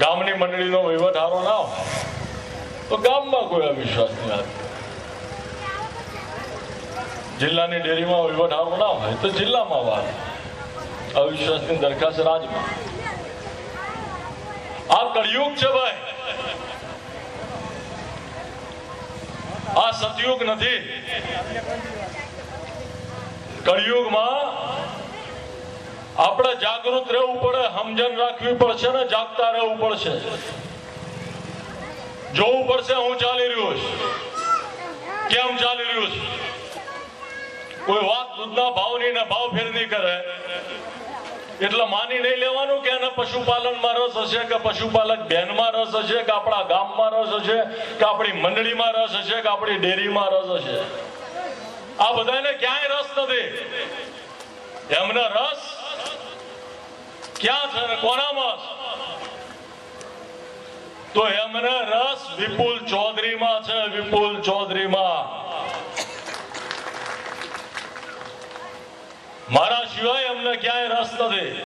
ગામની મંડળીનો વહીવટ હારો ના હોય. તો ગામમાં કોઈ અવિશ્વાસની વાત જિલ્લાની ડેરીમાં વહીવટ હારો ના હોય તો જિલ્લામાં વાત અવિશ્વાસની દરખાસ્ત રાજમાં. આ કળિયુગ છે ભાઈ. આ સતયુગ નથી. કળિયુગમાં આપણે જાગૃત રહેવું પડે, સમજણ રાખવી પડશે ને જાગતા રહેવું પડશે. જોવું પડશે હું ચાલી રહ્યો છું. કેમ ચાલી રહ્યું છે? કોઈ વાત દૂધના ભાવની ને ભાવ ફેરની કરે. એટલે માની નહીં લેવાનું કે એને પશુપાલનમાં રસ હશે કે પશુપાલક બહેનમાં રસ હશે કે આપણા ગામમાં રસ હશે કે આપણી મંડળીમાં રસ હશે કે આપણી ડેરીમાં રસ હશે. આ બધાને ક્યાંય રસ નથી. એમને રસ ક્યાં છે કોનામાં તો એમને રસ વિપુલ ચૌધરીમાં છે, વિપુલ ચૌધરીમાં. મારા સિવાય એમને ક્યાંય રસ નથી.